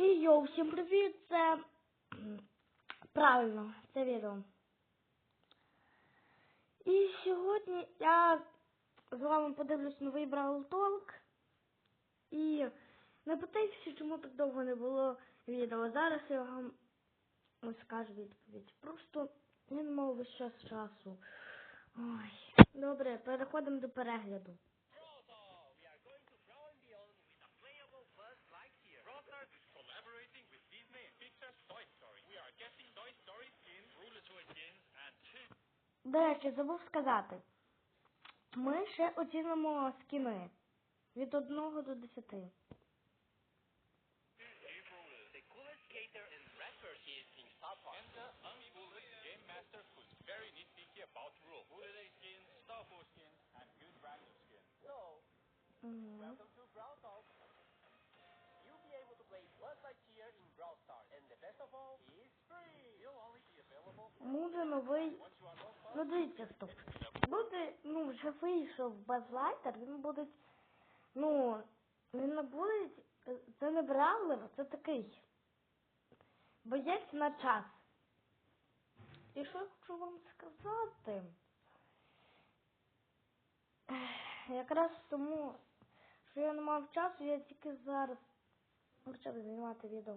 І йоу, всім привіт! Це правильно, це відео. І сьогодні я з вами подивлюсь новий Brawl Talk. І не питайтеся, чому так довго не було відео. Зараз я вам скажу відповідь. Просто не мав весь час часу. Ой. Добре, переходимо до перегляду. До речі, забув сказати. Ми ще оцінимо скіни від 1 до 10. new rulers. The coolest skater and rapper is in Star Park. and the unfolded Game Master who's very nitpicky about rules. Holiday skins, Star Wars skins, and good random skins. So, Мгм. welcome to Brawl Talk. You'll be able to play Buzz Lightyear in Brawl Stars. And the best of all, is free. He'll only be available Буде новий. Ну дивіться, стоп. Буде, ну, вже вийшов Базлайтер, він буде. Ну, він не буде. Це не бравлер, це такий. Боєць на час. І що я хочу вам сказати? Якраз тому, що я не мав часу, я тільки зараз почав знімати відео.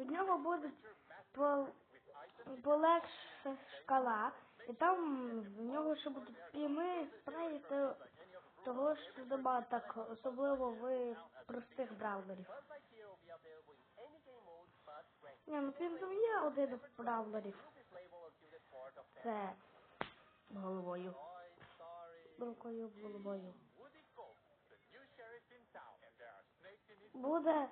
Від нього буде полегша шкала, і там в нього ще будуть піни, спреї того ж нема так, особливо в простих ranked. Ні, ну там є один з ten. Це головою. Рукою головою. Буде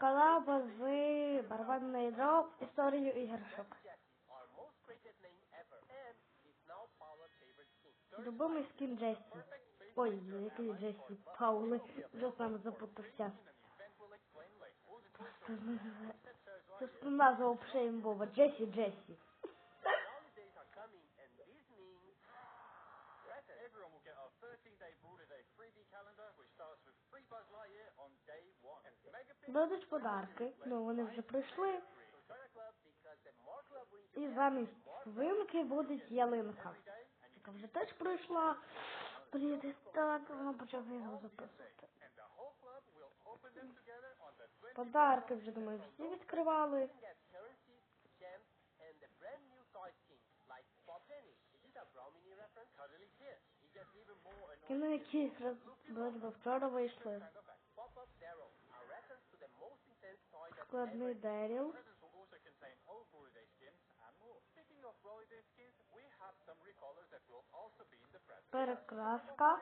колаба з барабанний дроб історію іграшок. Любимий скін Джесі. Ой, який Джесі Паули. Вже сам запутався. later. Це назва взагалі. Джесі Джесі. Дадуть подарки. Ну, вони вже прийшли. І замість свинки буде ялинка. Яка вже теж прийшла. Блін, так воно почав відео записувати. and the whole club will open them together on the 20th. Подарки вже, думаю, всі відкривали. Кіно, які вчора вийшли. Складний Деріл. Перекраска.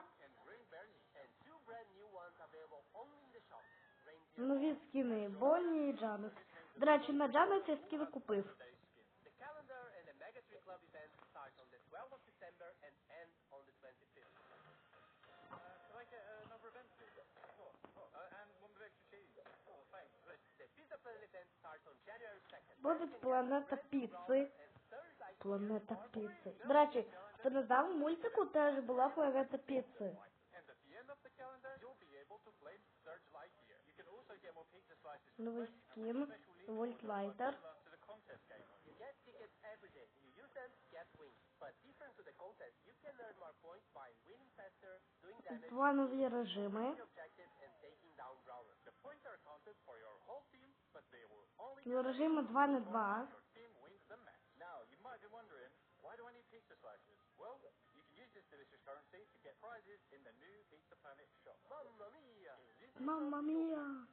Нові скіни Бонні і Джанет. До речі, на Джанет я скіни купив. January 2nd. Буде планета like Планета піци. До речі, хто не знав, в мультику теж була планета піци. And at the end of the calendar, you'll be able to claim Surge Lightyear. You can also get more pizza slices for Новий free, скін. Вольт Лайтер. similar to Режиму 2 на 2. Мамма мія!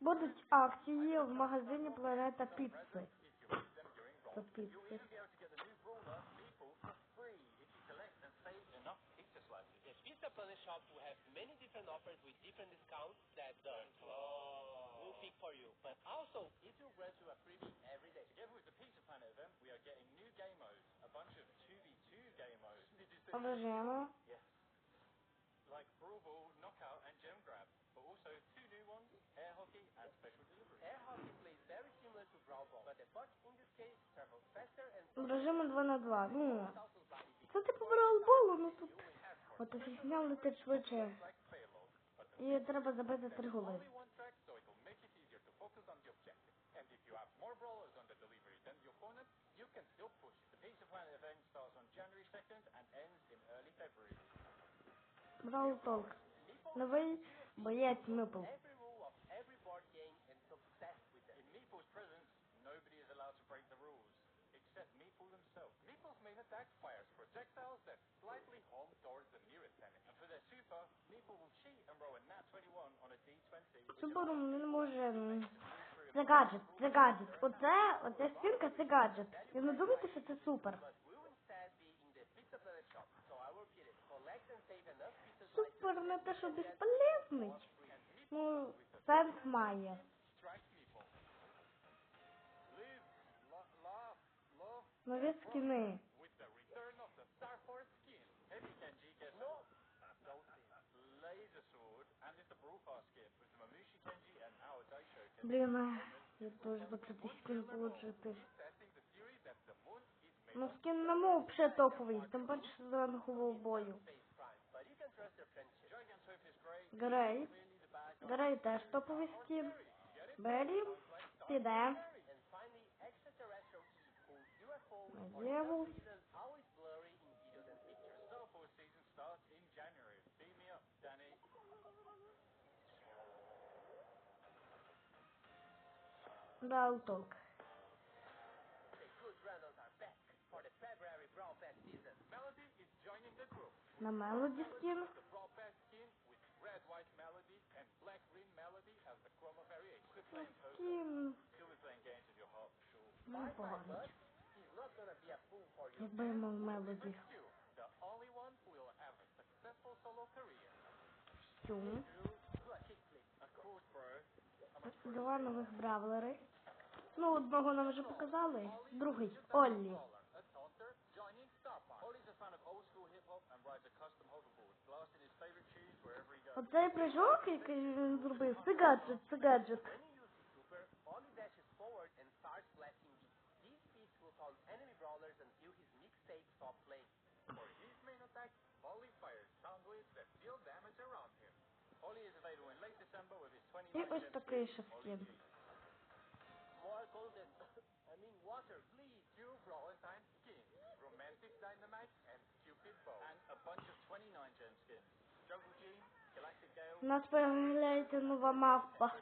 Будуть акції в магазині Планета Піцци. Це піцци. Pizza Planet Shop will have many different offers with different discounts that don't close. Обережемо. Обережемо 2 на 2. Ну, це типу бралболу, ну тут. От офігня летить швидше. І треба забити три голи. you can still push the pace of Planet Event starts on January 2nd and ends Brawl Толк. Новий боєць Мипл. Субору він може це гаджет, це гаджет. Оце, оце стінка, це гаджет. Ви не думаєте, що це супер? сторони, те, що безполезний. Ну, сенс має. Ну, Нові скини. Блін, ну, я тоже закрытый скин получити. Ну скин на мов ще топовий, тим паче з рангового бою. Грей. Грей теж топовий скін. Беллі. Піде. Надєву. Дауток. На Мелоді скін. Такі... Ну, погано. Якби я мав мелоді. Костюм. Два нових бравлери. Ну, одного нам вже показали. Другий. Оллі. Оцей прыжок, який він зробив, це гаджет, це гаджет. І ось такий шафкін. У нас появляється нова мавпа.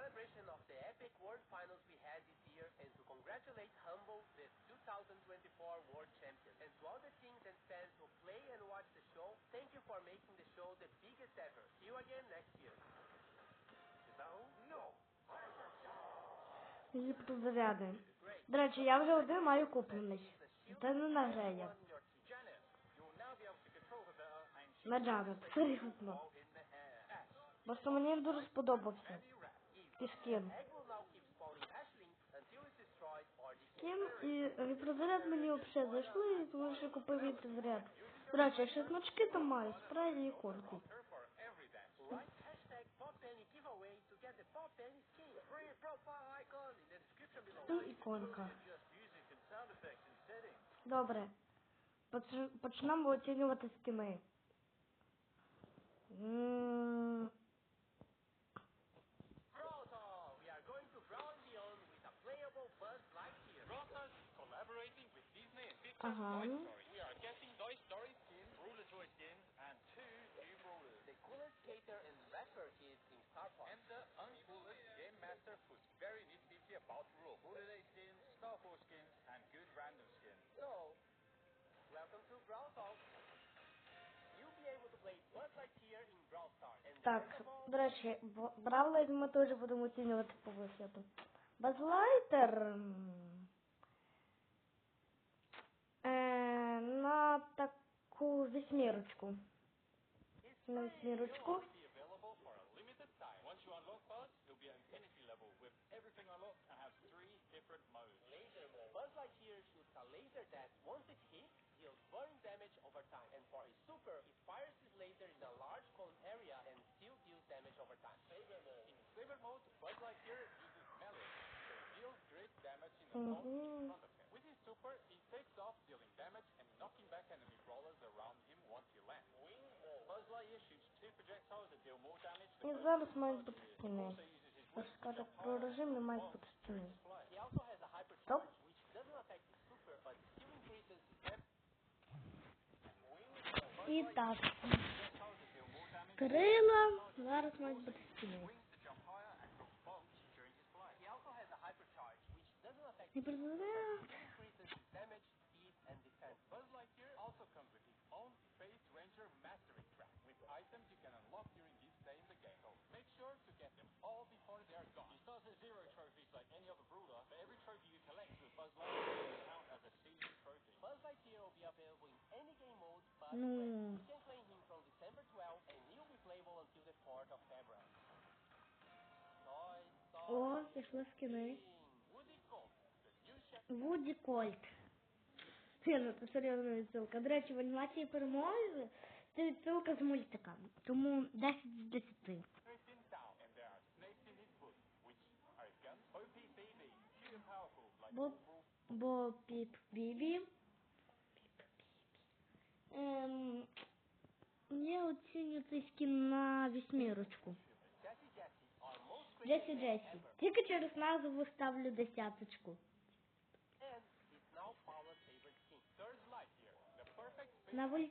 Celebration of the epic World Finals we had this year and to congratulate Humble, the 2024 World Champion, as well the teams and fans who thank you for making the show the biggest ever. See you again next year. Is that all? Я вже один маю куплений. Та не на Грея. На джаве. серйозно. Просто мені дуже сподобався. І скин таким і репрезаряд мені взагалі зайшли, тому що купив репрезаряд. До речі, ще значки там маю, спрей і іконку. Ну, і іконка. Добре. Почнемо оцінювати скіми. Ммм... Ага. Так, до речі, Бравлайт ми теж будемо оцінювати по вигляду. Базлайтер. на таку восьмірочку. На восьмірочку. Угу. І зараз мають бути стіни. Ось сказав про режим не мають бути стіни. Стоп. І так. Крила. Зараз мають бути стіни. Не призведе. Ну... О, пішли скини. Вуді Кольт. Це ну, це серйозна відсилка. До речі, в анімації перемоги це відсилка з мультика. Тому 10 з 10. Бо, бо Піп Бібі Ем, мне оцінюю цей скін на вісьмірочку. Джесі Джесі. Тільки через назву ставлю десяточку. На вуль...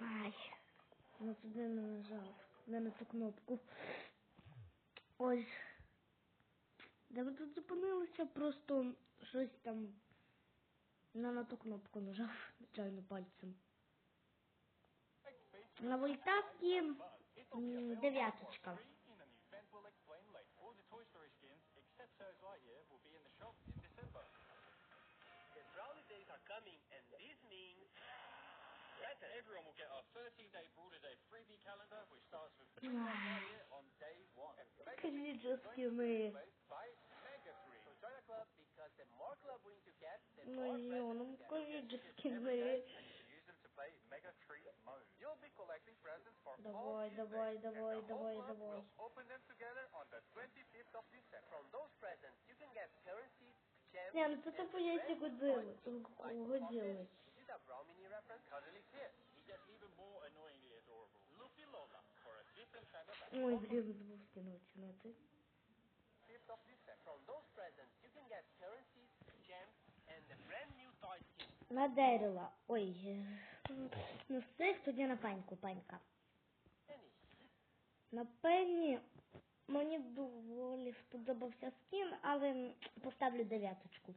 Ай, ну туди не нажав. Не на ту кнопку. Ось. Да ми тут зупинилися, просто щось там на на ту кнопку нажав, звичайно, пальцем. На вольтавці дев'яточка. Крінжовські ми. No, não acredito que veio. You'll be collecting presents for the boy, the boy, the boy, the boy, the boy. We'll open them together on the 25th of December. From those presents, you can get currency, Не, ну тут. Ой, блин, забув скинути на дерево. Ой, ну все, тоді на паньку панька. На пені мені доволі сподобався скін, але поставлю дев'яточку.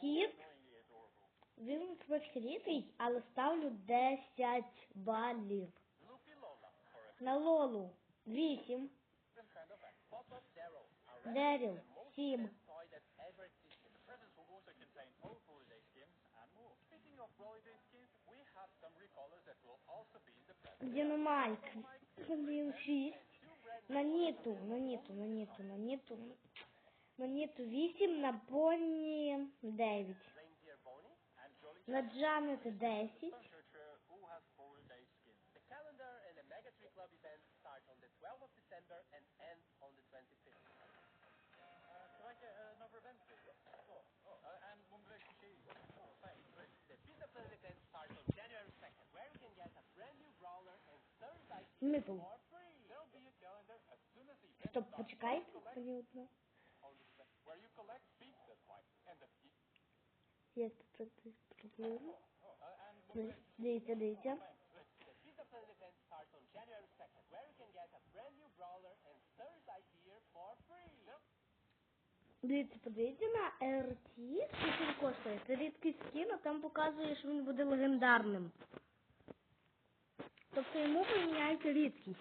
Кіт. Він прикритий, але ставлю 10 балів. На лолу 8. Деріл 7. Динамайк. Блин, шість. На ніту, на ніту, на ніту, на ніту. На ніту вісім, на Бонні дев'ять. На Джанет десять. calendar and the Mega Club events start on the 12th of December and внизу. Стоп, почекайте, понятно. Я тут проблема. Ну, дивіться, дивіться. Дивіться, подивіться на RT, що він коштує. Це рідкий скін, а там показує, що він буде легендарним. Тобто йому поміняється рідкість.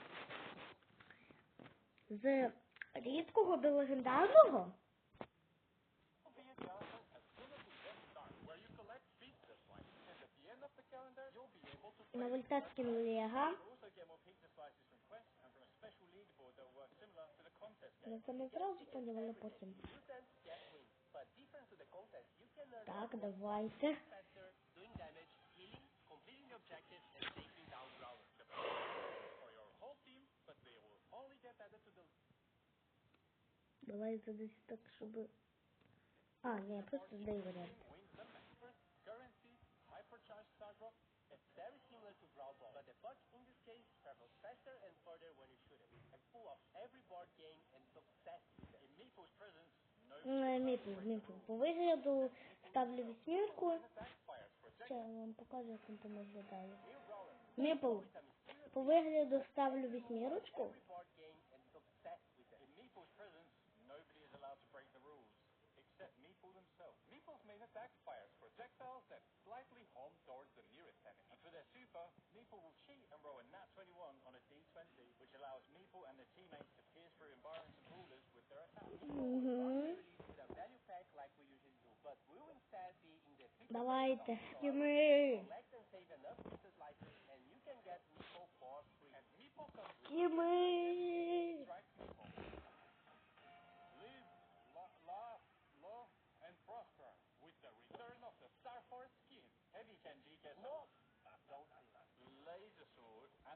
З рідкого до легендарного. На вольтацьким ліга. Ну, це ми зразу поняли потім. Так, давайте. Давайте десь так, щоб... А, просто in Meeple's presence, no Ну, Міпл, Міпл. По вигляду ставлю protect Ще я вам покажу, як він там виглядає. New Brawler Міпл. is a mysterious По вигляду ставлю вісьмірочку. every board game and is obsessed with it. In Meeple's presence, nobody is allowed to break the rules, except Meeple himself. Meeple's main attack fires projectiles that slightly home towards the nearest enemy. And for their super, Meeple will cheat and roll a nat 21 on a d20, which allows Meeple and their teammates to pierce through environments and rulers with their attacks. Угу. Release with a value pack like we usually do, but we will instead be in the fixed Давайте, So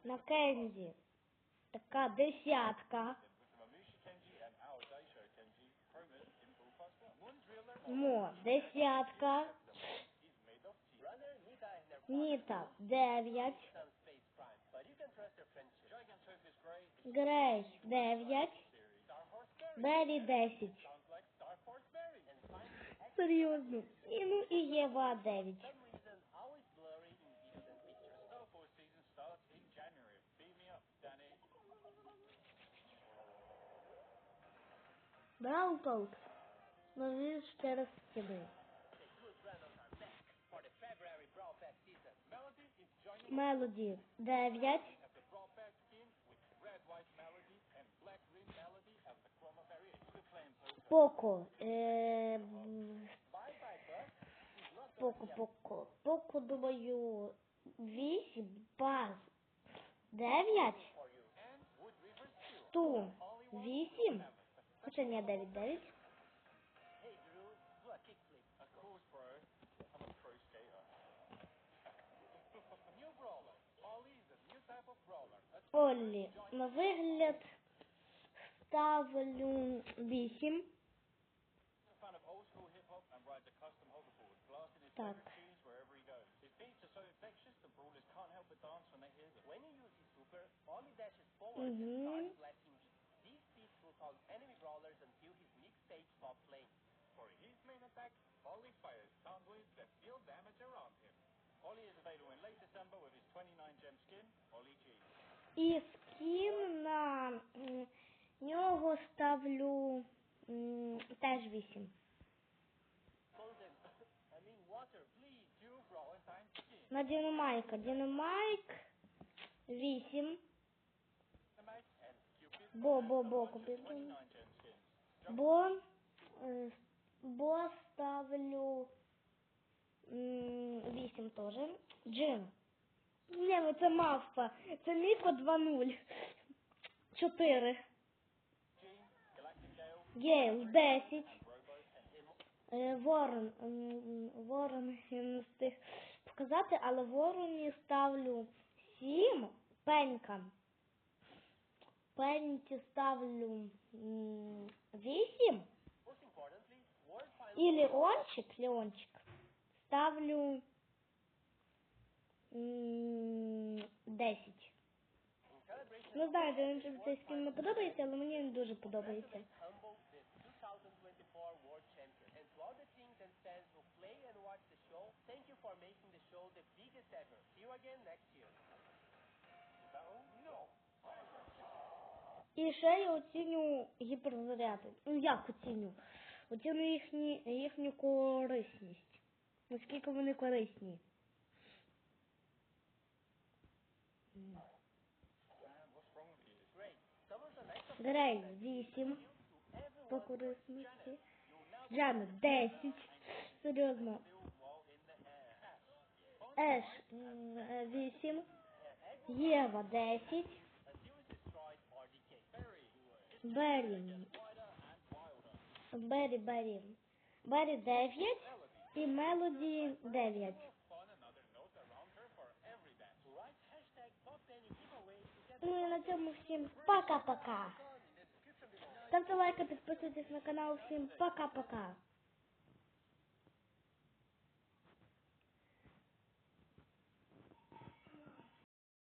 На Кензі. Така десятка. with the Daisho Kenji, Chromas in Bull Plus One. Moon Driller Мо, десятка. of Ніта, дев'ять. Грей 9, Мері 10. Серйозно. І ну і Єва 9. Брауколк. Нові 4 скини. Мелоді 9. Поко. Е, Поко, Поко. Думаю, 8 баз. 9. Стум. 8. Хоча не 9, 9. Олі, на вигляд ставлю 8. stop. His beats are so infectious, the brawlers can't help but dance when they hear them. When he uses super, Ollie dashes forward mm -hmm. and mm-hmm. starts blasting. These beats will cause enemy brawlers until his mixtape stops playing. For his main attack, Ollie fires sound waves that deal damage around him. Ollie is available in late December with his 29 gem skin, Ollie G. І скін на нього ставлю теж 8. На. Dynamite and Cupid. Бо, бо, бо, купив. 29 gem skins. Бо, е, бо ставлю м, вісім теж. Джин. Ні, ну це мавпа. Це Міко 2-0. Чотири. Jean, Galactic Gale, Гейл 10. Robo 10. Е, Ворон. Ворон я не встиг показати, але вороні ставлю 7. Пенька. Пеньці ставлю 8. Most importantly, World Final І Леончик, Леончик, ставлю м, 10. in celebration Не знаю, чи він скін не подобається, але мені він дуже подобається. Humble, the 2024 World Champion. And to all the teams and fans who play and watch the show, thank you for making the show the biggest ever. See you again next year. No. І ще я оціню гіперзаряди. Ну як оціню? Оціню їхні, їхню корисність. Наскільки вони корисні. Грей 8 to everyone по корисності. Джанет 10. Серйозно. Еш 8, Єва 10, Беррі, Беррі, Беррі, Беррі 9 і Мелоді 9. Ну і на цьому всім пока-пока. Ставте лайки, підписуйтесь на канал. Всім пока-пока.